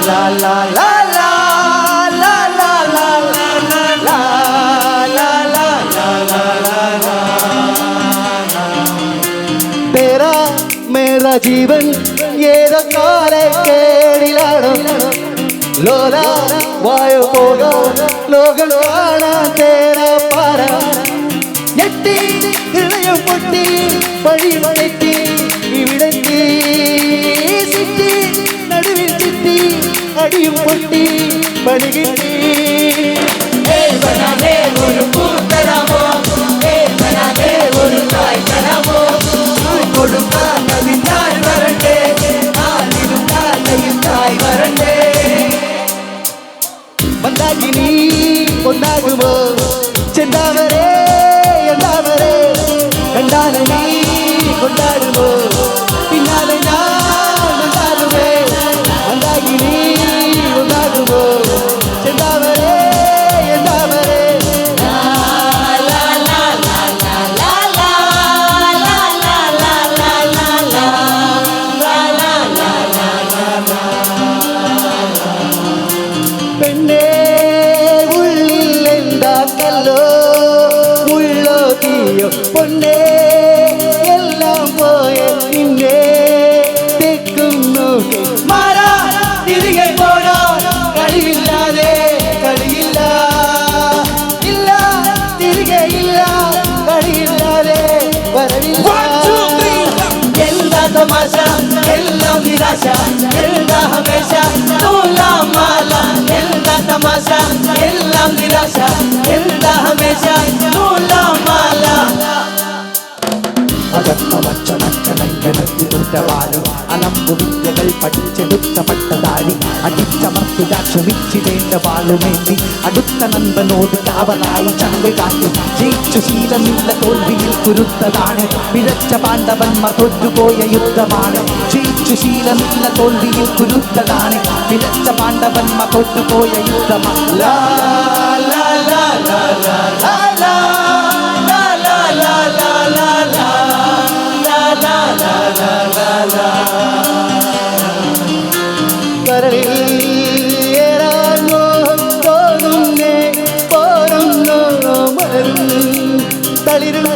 la la la ജീവൻ ഏതോ കാലെ കേടിലാണ് ലോല വായു പോക ലോകം കാണാൻ തേര പാര ഞെട്ടി ഇളയം പൊട്ടി വഴി വഴറ്റി ഇവിടെ மணியும் கொட்டி பணிகின்றி ಎಲ್ಲ ನಿರಾಶ ಎಲ್ಲ ಹಮೇಶ ತೂಲ ಮಾಲ ಎಲ್ಲ ತಮಾಷ ಎಲ್ಲ ನಿರಾಶ ಎಲ್ಲ ಹಮೇಶ ತೂಲ ಮಾಲ അകത്തമച്ചനക്കനത്തിനുറ്റവാനും അലമ്പു വിദ്യകൾ പഠിച്ചെടുത്ത പട്ടതാരി അടിച്ചമർത്തുക ക്ഷമിച്ചിടേണ്ട വാളുമേന്തി അടുത്ത നന്ദനോട് കാവലായി ചങ്ക് കാട്ടി ജയിച്ചു ശീലമില്ല തോൽവിയിൽ കുരുത്തതാണ് പിഴച്ച പാണ്ഡവന്മാർ തോറ്റുപോയ യുദ്ധമാണ് ജയിച്ചു ശീലമില്ല തോൽവിയിൽ കുരുത്തതാണ് വിലച്ച പാണ്ഡവന്മ തോറ്റുപോയ യുദ്ധമല്ല തളിരും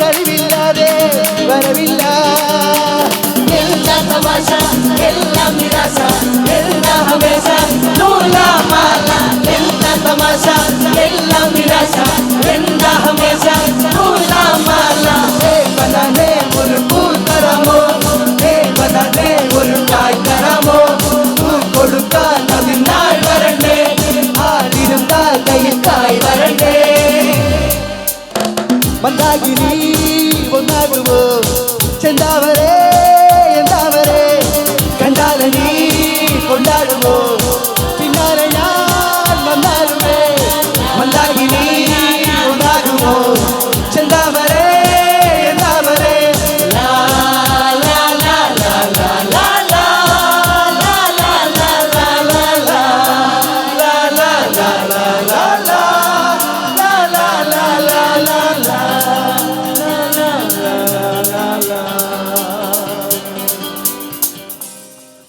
கருவில்லாதே வரவில்லா. எல்லா தமாஷா எல்லாம் நிராசா எல்லாம் ஒன்றாகி நீ ஒன்றாகுவோ செந்தாவரே எந்தாவரே கண்டால நீ கொண்டாடுவோ